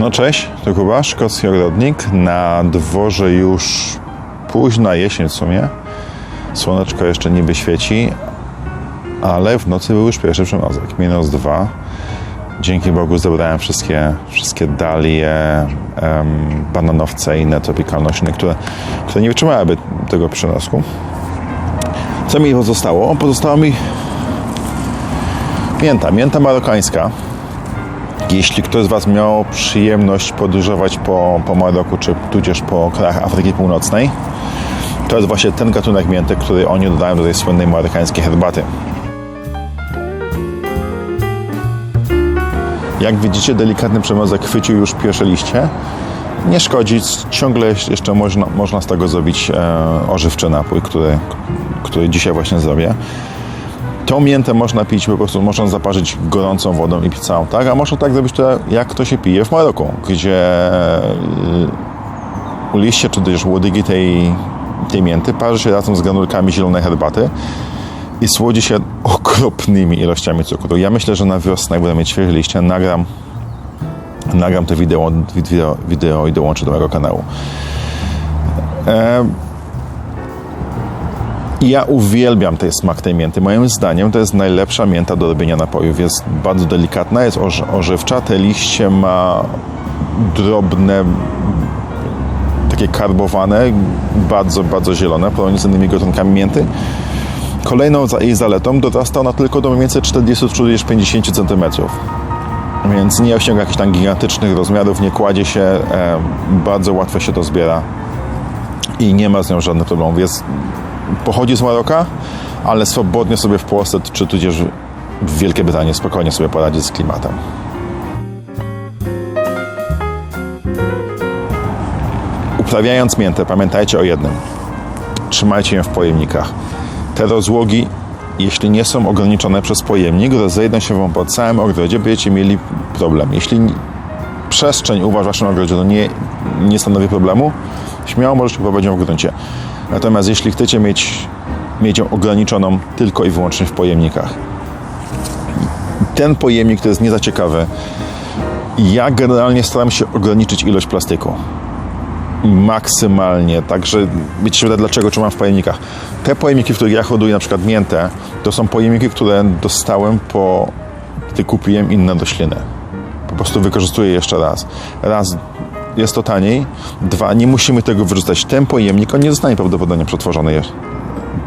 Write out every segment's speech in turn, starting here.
No cześć, to Kuba, szkocki ogrodnik. Na dworze już późna jesień w sumie. Słoneczko jeszcze niby świeci, ale w nocy był już pierwszy przymrozek, minus dwa. Dzięki Bogu zebrałem wszystkie, wszystkie dalie, em, bananowce i inne tropikalnościny, które, które nie wytrzymałyby tego przymrozku. Co mi pozostało? Pozostała mi mięta, mięta marokańska. Jeśli ktoś z Was miał przyjemność podróżować po, po Maroku, czy tudzież po krajach Afryki Północnej, to jest właśnie ten gatunek mięty, który oni dodają do tej słynnej marokańskiej herbaty. Jak widzicie, delikatny przemrozek chwycił już pierwsze liście. Nie szkodzi, ciągle jeszcze można, można z tego zrobić e, ożywczy napój, który, który dzisiaj właśnie zrobię. Tą miętę można pić po prostu, można zaparzyć gorącą wodą i pić całą, tak? A można tak zrobić to, jak to się pije w Maroku, gdzie y, liście czy też łodygi tej, tej mięty parzy się razem z granulkami zielonej herbaty i słodzi się okropnymi ilościami cukru. Ja myślę, że na wiosnę, jak będę mieć świeże liście, nagram, nagram to wideo, wideo, wideo i dołączę do mojego kanału. E, ja uwielbiam ten smak tej mięty. Moim zdaniem to jest najlepsza mięta do robienia napojów. Jest bardzo delikatna, jest ożywcza. Te liście ma drobne, takie karbowane, bardzo, bardzo zielone, porównanie z innymi gatunkami mięty. Kolejną jej zaletą dorasta ona tylko do mniej więcej 40-50 cm. Więc nie osiąga jakichś tam gigantycznych rozmiarów, nie kładzie się, e, bardzo łatwo się to zbiera i nie ma z nią żadnych problemów. Jest pochodzi z Maroka, ale swobodnie sobie w Polsce czy tudzież w Wielkiej Brytanii spokojnie sobie poradzi z klimatem. Uprawiając miętę, pamiętajcie o jednym. Trzymajcie ją w pojemnikach. Te rozłogi, jeśli nie są ograniczone przez pojemnik, rozejdą się wam po całym ogrodzie, będziecie mieli problem. Jeśli przestrzeń u was w waszym ogrodzie to nie, nie stanowi problemu, śmiało możecie prowadzić ją w gruncie. Natomiast jeśli chcecie mieć, mieć ją ograniczoną tylko i wyłącznie w pojemnikach, ten pojemnik to jest nie za ciekawy. Ja generalnie staram się ograniczyć ilość plastiku. Maksymalnie. Także wiecie się wyda, dlaczego trzymam w pojemnikach. Te pojemniki, w których ja hoduję na przykład miętę, to są pojemniki, które dostałem po gdy kupiłem inne rośliny. Po prostu wykorzystuję je jeszcze raz. Raz jest to taniej, dwa nie musimy tego wyrzucać. Ten pojemnik, on nie zostanie prawdopodobnie przetworzony.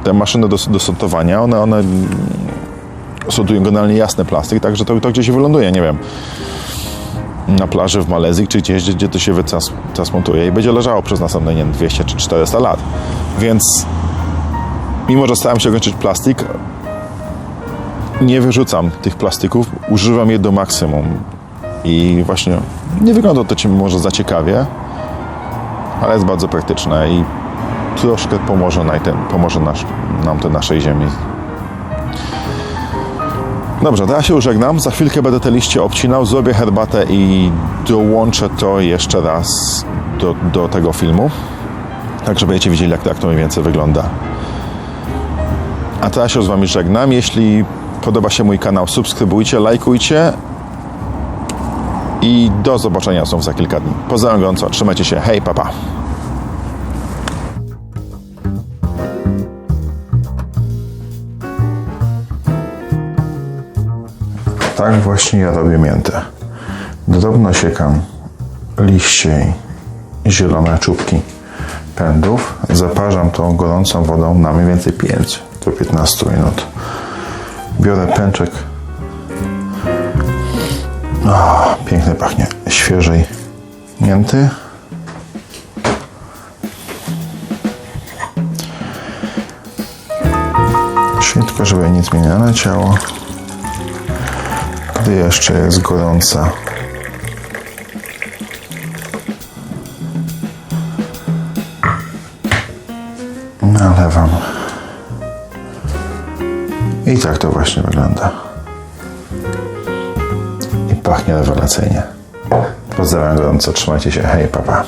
Te maszyny do, do sortowania, one, one sortują generalnie jasny plastik, także to, to gdzieś wyląduje, nie wiem, na plaży w Malezji, czy gdzieś, gdzie, to się wytransmontuje i będzie leżało przez następne, nie wiem, 200 czy 400 lat. Więc mimo, że staram się ograniczyć plastik, nie wyrzucam tych plastików, używam je do maksimum. I właśnie nie wygląda to ci może za ciekawie, ale jest bardzo praktyczne i troszkę pomoże, na ten, pomoże nasz, nam to naszej ziemi. Dobrze, ja się żegnam. Za chwilkę będę te liście obcinał, zrobię herbatę i dołączę to jeszcze raz do, do tego filmu. Tak, żeby będziecie widzieli, jak, jak to mniej więcej wygląda. A teraz się z Wami żegnam. Jeśli podoba się mój kanał, subskrybujcie, lajkujcie i do zobaczenia znów za kilka dni. Pozdrawiam gorąco, trzymajcie się, hej, papa. Tak właśnie ja robię miętę. Drobno siekam liście i zielone czubki pędów. Zaparzam tą gorącą wodą na mniej więcej 5 do 15 minut. Biorę pęczek o, pięknie pachnie świeżej mięty. Świetko, żeby nic mi nie. Gdy jeszcze jest gorąca. Nalewam. I tak to właśnie wygląda pachnie rewelacyjnie. Pozdrawiam gorąco, trzymajcie się, hej, papa.